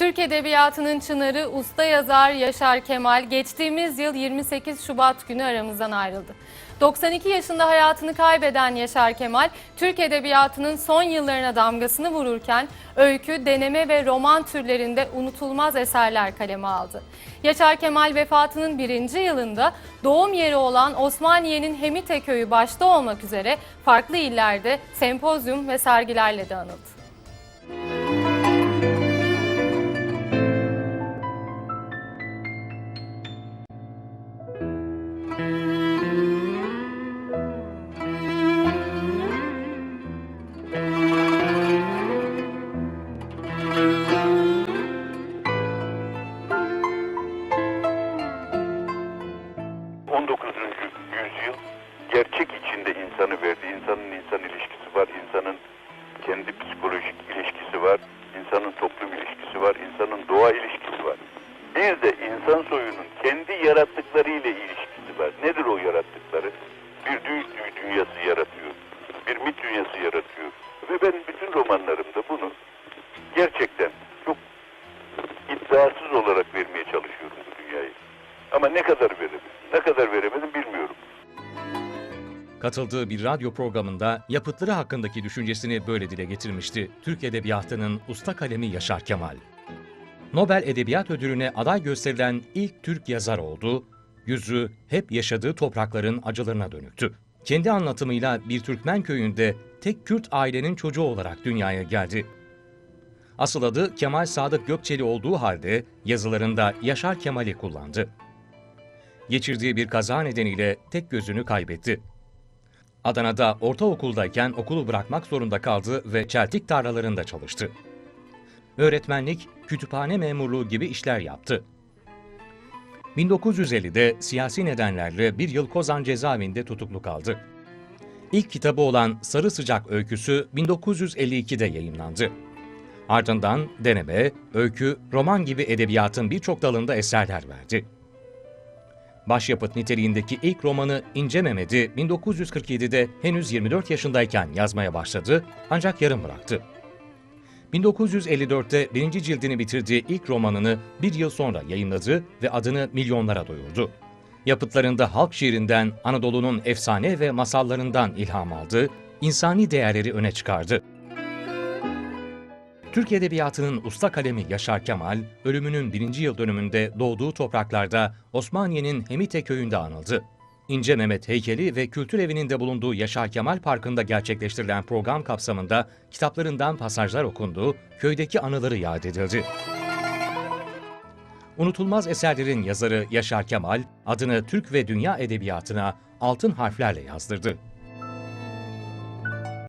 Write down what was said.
Türk Edebiyatı'nın çınarı usta yazar Yaşar Kemal geçtiğimiz yıl 28 Şubat günü aramızdan ayrıldı. 92 yaşında hayatını kaybeden Yaşar Kemal, Türk Edebiyatı'nın son yıllarına damgasını vururken öykü, deneme ve roman türlerinde unutulmaz eserler kaleme aldı. Yaşar Kemal vefatının birinci yılında doğum yeri olan Osmaniye'nin Hemite köyü başta olmak üzere farklı illerde sempozyum ve sergilerle de anıldı. 19. yüzyıl gerçek içinde insanı verdi. İnsanın insan ilişkisi var, insanın kendi psikolojik ilişkisi var, insanın toplum ilişkisi var, insanın doğa ilişkisi var. Bir de insan soyunun kendi yarattıklarıyla ilişkisi Ve ben bütün romanlarımda bunu gerçekten çok iddiasız olarak vermeye çalışıyorum bu dünyayı. Ama ne kadar veremedim, ne kadar veremedim bilmiyorum. Katıldığı bir radyo programında yapıtları hakkındaki düşüncesini böyle dile getirmişti Türk Edebiyatı'nın usta kalemi Yaşar Kemal. Nobel Edebiyat Ödülü'ne aday gösterilen ilk Türk yazar oldu, yüzü hep yaşadığı toprakların acılarına dönüktü. Kendi anlatımıyla bir Türkmen köyünde tek Kürt ailenin çocuğu olarak dünyaya geldi. Asıl adı Kemal Sadık Gökçeli olduğu halde yazılarında Yaşar Kemal'i kullandı. Geçirdiği bir kaza nedeniyle tek gözünü kaybetti. Adana'da ortaokuldayken okulu bırakmak zorunda kaldı ve çeltik tarlalarında çalıştı. Öğretmenlik, kütüphane memurluğu gibi işler yaptı. 1950'de siyasi nedenlerle bir yıl Kozan cezaevinde tutuklu kaldı. İlk kitabı olan Sarı Sıcak Öyküsü 1952'de yayınlandı. Ardından deneme, öykü, roman gibi edebiyatın birçok dalında eserler verdi. Başyapıt niteliğindeki ilk romanı İnce Mehmet'i 1947'de henüz 24 yaşındayken yazmaya başladı ancak yarım bıraktı. 1954'te birinci cildini bitirdiği ilk romanını bir yıl sonra yayınladı ve adını milyonlara duyurdu. Yapıtlarında halk şiirinden, Anadolu'nun efsane ve masallarından ilham aldı, insani değerleri öne çıkardı. Türk Edebiyatı'nın usta kalemi Yaşar Kemal, ölümünün birinci yıl dönümünde doğduğu topraklarda Osmaniye'nin Hemite köyünde anıldı. İnce Mehmet heykeli ve kültür evinin de bulunduğu Yaşar Kemal Parkı'nda gerçekleştirilen program kapsamında kitaplarından pasajlar okundu, köydeki anıları yad edildi. Unutulmaz eserlerin yazarı Yaşar Kemal, adını Türk ve dünya edebiyatına altın harflerle yazdırdı.